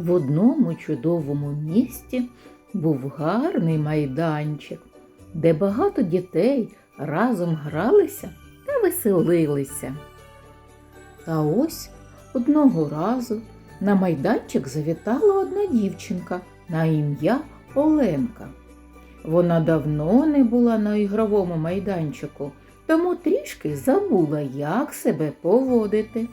В одному чудовому місті був гарний майданчик, де багато дітей разом гралися та веселилися. Та ось одного разу на майданчик завітала одна дівчинка на ім'я Оленка. Вона давно не була на ігровому майданчику, тому трішки забула, як себе поводити.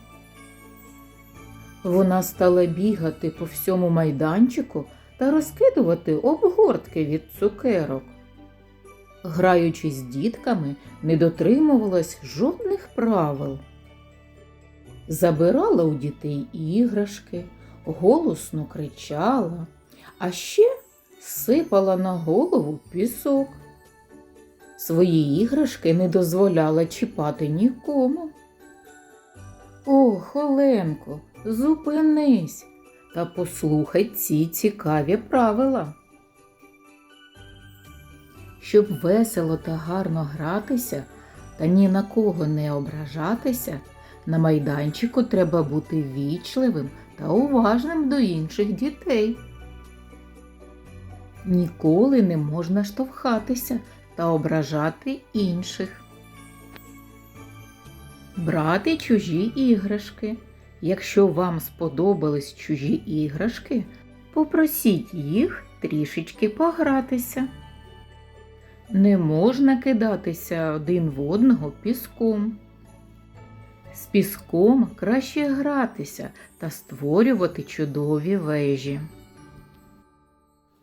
Вона стала бігати по всьому майданчику та розкидувати обгортки від цукерок. Граючи з дітками, не дотримувалась жодних правил. Забирала у дітей іграшки, голосно кричала, а ще сипала на голову пісок. Свої іграшки не дозволяла чіпати нікому. Ох, Оленко, зупинись та послухай ці цікаві правила. Щоб весело та гарно гратися та ні на кого не ображатися, на майданчику треба бути вічливим та уважним до інших дітей. Ніколи не можна штовхатися та ображати інших. Брати чужі іграшки. Якщо вам сподобались чужі іграшки, попросіть їх трішечки погратися. Не можна кидатися один в одного піском. З піском краще гратися та створювати чудові вежі.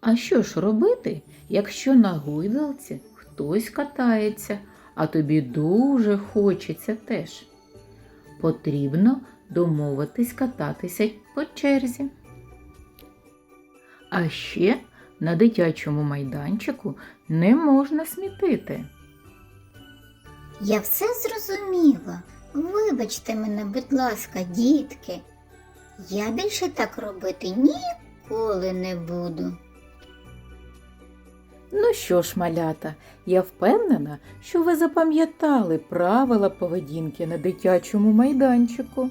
А що ж робити, якщо на гойдалці хтось катається, а тобі дуже хочеться теж? Потрібно домовитись кататися по черзі. А ще на дитячому майданчику не можна смітити. Я все зрозуміла. Вибачте мене, будь ласка, дітки. Я більше так робити ніколи не буду. Ну що ж, малята, я впевнена, що ви запам'ятали правила поведінки на дитячому майданчику.